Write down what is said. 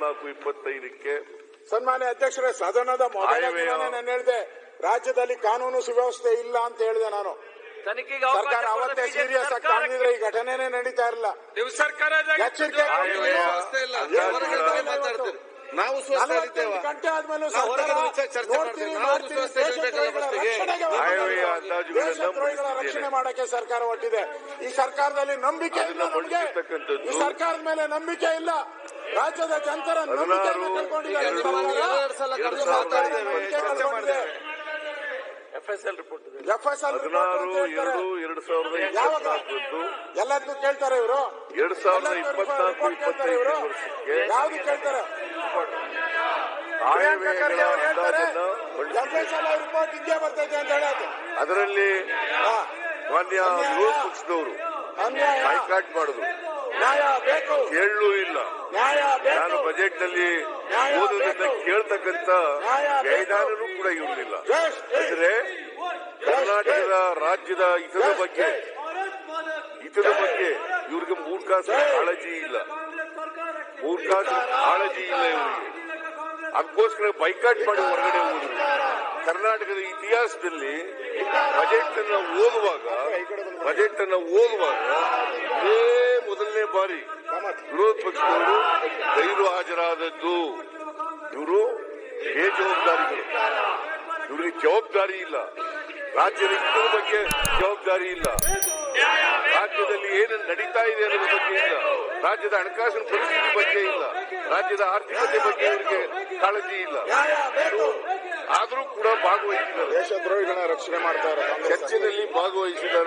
ಇಪ್ಪತ್ನಾಲ್ಕು ಇಪ್ಪತ್ತೈದಕ್ಕೆ ಸನ್ಮಾನ್ಯ ಅಧ್ಯಕ್ಷರೇ ಸದನದ ನಾನು ಹೇಳಿದೆ ರಾಜ್ಯದಲ್ಲಿ ಕಾನೂನು ಸುವ್ಯವಸ್ಥೆ ಇಲ್ಲ ಅಂತ ಹೇಳಿದೆ ನಾನು. ತನಿಖೆಗೆ ಸರ್ಕಾರ ಅವತ್ತೇ ಸೀರಿಯಸ್ ಆಗಿ ಕಾಣಿದ್ರೆ ಈ ಘಟನೆನೇ ನಡೀತಾ ಇರಲ್ಲ. ನೀವು ಸರ್ಕಾರ ಎಚ್ಚರಿಕೆ. ನಾವು ಗಂಟೆ ಆದ್ಮೇಲೂ ದೇಶದ್ರೋಹಿಗಳ. ರಕ್ಷಣೆ ಮಾಡಕ್ಕೆ ಸರ್ಕಾರ ಹೊಟ್ಟಿದೆ ಈ ಸರ್ಕಾರದಲ್ಲಿ ನಂಬಿಕೆ ಇಲ್ಲ ಅದನ್ನ ಈ ಸರ್ಕಾರದ ಮೇಲೆ ನಂಬಿಕೆ ಇಲ್ಲ. ರಾಜ್ಯದ ಜನತರ ನಂಬಿಕೆಯನ್ನು ಕಳ್ಕೊಂಡಿದ್ದಾರೆ. ಎಫ್ಎಸ್ಎಲ್ ರಿಪೋರ್ಟ್ ಎಲ್ಲದಕ್ಕೂ ಕೇಳ್ತಾರೆ ಇವರು. ಎರಡ್ ಸಾವಿರದ ಇಪ್ಪತ್ನಾಲ್ಕು ಇಪ್ಪತ್ತೈದು ಯಾವ್ದು ಕೇಳ್ತಾರೆ? ರಿಪೋರ್ಟ್ ಹಿಂಗೆ ಬರ್ತೈತೆ ಅಂತ ಹೇಳತ್ತೆ ಅದರಲ್ಲಿ. ಮಾನ್ಯ. ವಿರೋಧ ಪಕ್ಷದವರು ಬೈಕಾಟ್ ಬೇಕು ಕೇಳಲೂ ಇಲ್ಲ. ನಾನು ಬಜೆಟ್ನಲ್ಲಿ ಓದುವುದರಿಂದ. ಕೇಳ್ತಕ್ಕಂತ ನ್ಯಾಯ ಕೂಡ ಇರಲಿಲ್ಲ. ದೇಶ್ ಅಂದ್ರೆ ಕರ್ನಾಟಕದ ರಾಜ್ಯದ ಹಿತದ ಬಗ್ಗೆ ಹಿತದ ಬಗ್ಗೆ ಇವ್ರಿಗೆ ಮೂರ್ಖಾಸ ಕಾಳಜಿ ಇಲ್ಲ. ಮೂರ್ಖಾಸ ಕಾಳಜಿ ಇಲ್ಲ ಇವರಿಗೆ. ಅದಕ್ಕೋಸ್ಕರ ಬೈಕಾಟ್ ಮಾಡಿ ಹೊರಗಡೆ ಹೋದ್ರು. ಕರ್ನಾಟಕದ ಇತಿಹಾಸದಲ್ಲಿ ಬಜೆಟ್ ಅನ್ನ ಓದುವಾಗ ಬಜೆಟ್ ಅನ್ನ ಓದುವಾಗ ಮೊದಲನೇ ಬಾರಿ ವಿರೋಧ ಪಕ್ಷದವರು ಗೈರು ಹಾಜರಾದದ್ದು. ಇವರು ಬೇಜವಾಬ್ದಾರಿಗಳು ಇವರಿಗೆ ಜವಾಬ್ದಾರಿ ಇಲ್ಲ. ರಾಜ್ಯದ ಹಿತದ ಬಗ್ಗೆ ಜವಾಬ್ದಾರಿ ಇಲ್ಲ. ರಾಜ್ಯದಲ್ಲಿ ಏನೇನು ನಡೀತಾ ಇದೆ ಅನ್ನೋದ್ರ ಬಗ್ಗೆ ಇಲ್ಲ. ರಾಜ್ಯದ ಹಣಕಾಸಿನ ಪರಿಸ್ಥಿತಿ ಬಗ್ಗೆ ಇಲ್ಲ. ರಾಜ್ಯದ ಆರ್ಥಿಕತೆ ಬಗ್ಗೆ ಇವರಿಗೆ ಕಾಳಜಿ ಇಲ್ಲ. ಆದರೂ ಕೂಡ ಭಾಗವಹಿಸಿದ್ದಾರೆ. ದೇಶದ್ರೋಹಿಗಳನ್ನ ರಕ್ಷಣೆ ಮಾಡ್ತಾರೆ ಚರ್ಚೆಯಲ್ಲಿ ಭಾಗವಹಿಸಿದ್ದಾರೆ.